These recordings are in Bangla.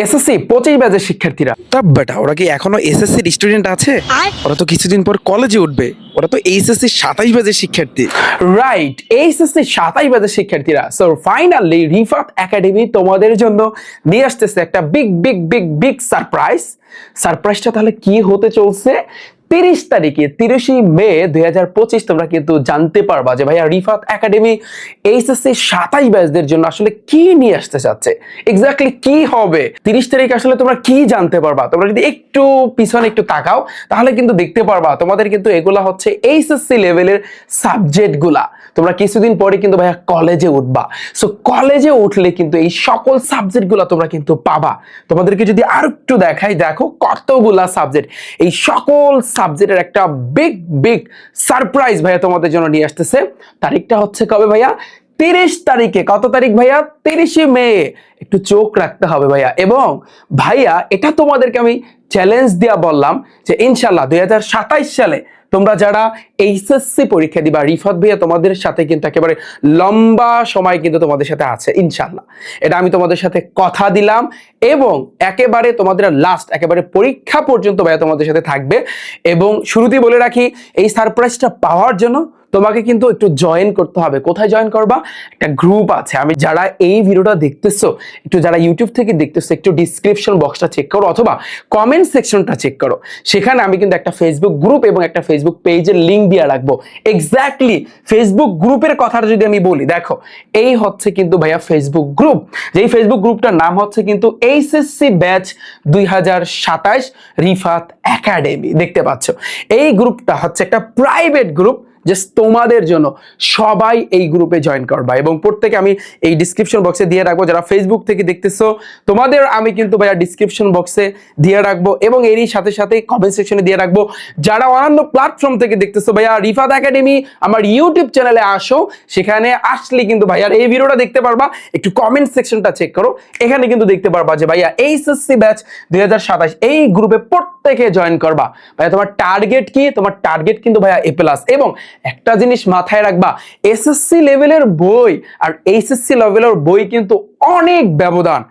এসএসসি পঁচিশ ব্যাচের শিক্ষার্থীরা। তা বেটা ওরা কি এখনও এসএসসির স্টুডেন্ট আছে? ওরা তো কিছুদিন পর কলেজে উঠবে। ওরা তো এইচএসসি সাতাইশ ব্যাচের শিক্ষার্থী। রাইট এইচএসসি সাতাই ব্যাচের শিক্ষার্থীরা। সো ফাইনালি রিফাত একাডেমি তোমাদের জন্য নিয়ে আসতেছে একটা big big big big surprise সারপ্রাইজটা তাহলে কি হতে চলছে? তিরিশ তারিখে তিরিশে মে দুই হাজার পঁচিশ তোমরা কিন্তু জানতে পারবা যে ভাইয়া রিফাত একাডেমি এইচএসসি সাতাই ব্যাচদের জন্য আসলে কি নিয়ে আসতে চাচ্ছে? এক্স্যাক্টলি কি হবে? তিরিশ তারিখে আসলে তোমরা কি জানতে পারবা? তোমরা যদি একটু পিছনে একটু তাকাও, তাহলে কিন্তু দেখতে পারবা তোমাদের কিন্তু এগুলা হচ্ছে এইচএসসি লেভেলের সাবজেক্টগুলা তোমরা কিছুদিন পরে কিন্তু ভাইয়া কলেজে উঠবা। সো কলেজে উঠলে কিন্তু এই সকল সাবজেক্টগুলা তোমরা কিন্তু পাবা। তোমাদেরকে যদি আর একটু দেখাই, দেখো কতগুলা সাবজেক্ট। এই সকল সাবজেক্টের একটা বিগ বিগ সারপ্রাইজ ভাইয়া তোমাদের জন্য নিয়ে আসতেছে। তারিখটা হচ্ছে কবে ভাইয়া? তিরিশ তারিখে। কত তারিখ ভাইয়া? তিরিশে মে। একটু চোখ রাখতে হবে ভাইয়া। এবং ভাইয়া, এটা তোমাদেরকে আমি চ্যালেঞ্জ দিয়া বললাম যে ইনশাল্লাহ দুই সালে তোমরা যারা এইচএসসি পরীক্ষা দিবা, রিফাত ভাইয়া তোমাদের সাথে কিন্তু একেবারে লম্বা সময় কিন্তু তোমাদের সাথে আছে ইনশাল্লাহ এটা আমি তোমাদের সাথে কথা দিলাম এবং একেবারে তোমাদের লাস্ট একেবারে পরীক্ষা পর্যন্ত ভাইয়া তোমাদের সাথে থাকবে এবং শুরুতেই বলে রাখি, এই সারপ্রাইজটা পাওয়ার জন্য তোমাকে কিন্তু একটু জয়েন করতে হবে। কোথায় জয়েন করবা? একটা গ্রুপ আছে। আমি যারা এই ভিডিওটা দেখতেছো, একটু যারা ইউটিউব থেকে দেখতেছো, একটু ডিসক্রিপশন বক্সটা চেক করো অথবা কমেন্ট সেকশনটা চেক করো। সেখানে আমি কিন্তু একটা ফেসবুক গ্রুপ এবং একটা ফেসবুক পেজের লিঙ্ক দিয়ে রাখব। এক্স্যাক্টলি ফেসবুক গ্রুপের কথাটা যদি আমি বলি, দেখো, এই হচ্ছে কিন্তু ভাইয়া ফেসবুক গ্রুপ যেই ফেসবুক গ্রুপটার নাম হচ্ছে কিন্তু এইচএসসি ব্যাচ দুই হাজার সাতাশ রিফাত একাডেমি দেখতে পাচ্ছ? এই গ্রুপটা হচ্ছে একটা প্রাইভেট গ্রুপ জাস্ট তোমাদের জন্য সবাই এই গ্রুপে জয়েন করবা। এবং প্রত্যেকে আমি এই ডিসক্রিপশন বক্সে দিয়ে রাখব। যারা ফেসবুক থেকে দেখতেছো, তোমাদের আমি কিন্তু ভাইয়া ডিসক্রিপশন বক্সে দিয়ে রাখব এবং এরই সাথে সাথে কমেন্ট সেকশনে দিয়ে রাখব। যারা অন্যান্য প্ল্যাটফর্ম থেকে দেখতেছো, ভাইয়া রিফাত একাডেমি, আমার ইউটিউব চ্যানেলে আসো। সেখানে আসলে কিন্তু ভাইয়া এই ভিডিওটা দেখতে পারবা। একটু কমেন্ট সেকশনটা চেক করো। এখানে কিন্তু দেখতে পারবা যে ভাইয়া এইচএসসি ব্যাচ দুই এই গ্রুপে প্রত্যেকে জয়েন করবা। ভাইয়া তোমার টার্গেট কি? তোমার টার্গেট কিন্তু ভাইয়া এ প্লাস এবং একটা জিনিস মাথায় রাখবা এসএসসি লেভেলের বই আর এইচএসসি লেভেলের বই কিন্তু অনেক ব্যবধান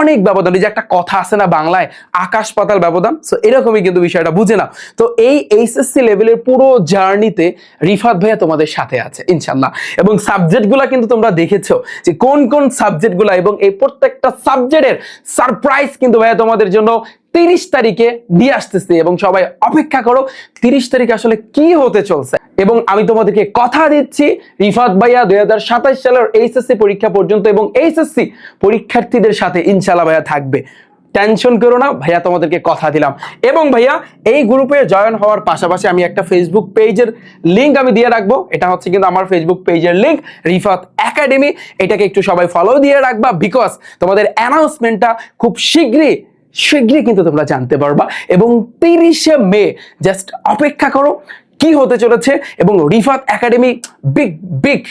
অনেক ব্যবধান। এই যে একটা কথা আছে না বাংলায়, আকাশ পাতাল ব্যবধান সো এরকমই কিন্তু বিষয়টা বুঝে নাও। তো এই এইচএসসি লেভেলের পুরো জার্নিতে রিফাত ভাইয়া তোমাদের সাথে আছে, ইনশাল্লাহ। এবং সাবজেক্টগুলো কিন্তু তোমরা দেখেছ যে কোন কোন সাবজেক্টগুলো এবং এই প্রত্যেকটা সাবজেক্টের সারপ্রাইজ কিন্তু ভাইয়া তোমাদের জন্য তিরিশ তারিখে নিয়ে আসতেছে এবং সবাই অপেক্ষা করো, তিরিশ তারিখে আসলে কি হতে চলছে? এবং আমি তোমাদেরকে কথা দিচ্ছি রিফাত ভাইয়া দুই হাজার সাতাশ সালের এইচএসসি পরীক্ষা পর্যন্ত এবং এইচএসসি পরীক্ষার্থীদের সাথে ইনশাল্লাহ ভাইয়া থাকবে। টেনশন করো না, ভাইয়া তোমাদেরকে কথা দিলাম। এবং ভাইয়া, এই গ্রুপে জয়েন হওয়ার পাশাপাশি আমি একটা ফেসবুক পেজের লিংক আমি দিয়ে রাখব। এটা হচ্ছে কিন্তু আমার ফেসবুক পেজের লিংক রিফাত একাডেমি এটাকে একটু সবাই ফলো দিয়ে রাখবা বিকজ তোমাদের অ্যানাউন্সমেন্টটা খুব শীঘ্রই শীঘ্রই কিন্তু তোমরা জানতে পারবা এবং তিরিশে মে জাস্ট অপেক্ষা করো, কি হতে চলেছে এবং রিফাত একাডেমি বিগ বিগ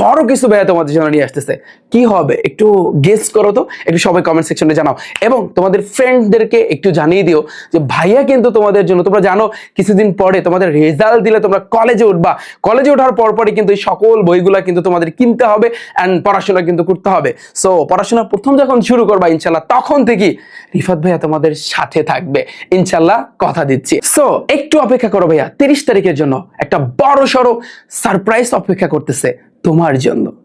বড় কিছু ভাইয়া তোমাদের জন্য নিয়ে আসতেছে। কি হবে? একটু গেস করো তো। একটু সবাই কমেন্ট সেকশনে জানাও। এবং তোমাদের ফ্রেন্ডদেরকে একটু জানিয়ে দিও যে, ভাইয়া কিন্তু তোমাদের জন্য, তোমরা জানো, কিছুদিন পরে তোমাদের রেজাল্ট দিলে তোমরা কলেজে উঠবা। কলেজে ওঠার পর পরই কিন্তু এই সকল বইগুলা কিন্তু তোমাদের কিনতে হবে অ্যান্ড পড়াশোনা কিন্তু করতে হবে। সো পড়াশোনা প্রথম যখন শুরু করবা ইনশাল্লাহ, তখন থেকেই রিফাত ভাইয়া তোমাদের সাথে থাকবে। ইনশাল্লাহ কথা দিচ্ছি। সো একটু অপেক্ষা করো ভাইয়া। তিরিশ তারিখের জন্য একটা বড় সড়ো সারপ্রাইজ অপেক্ষা করতেছে। তোমার জন্য।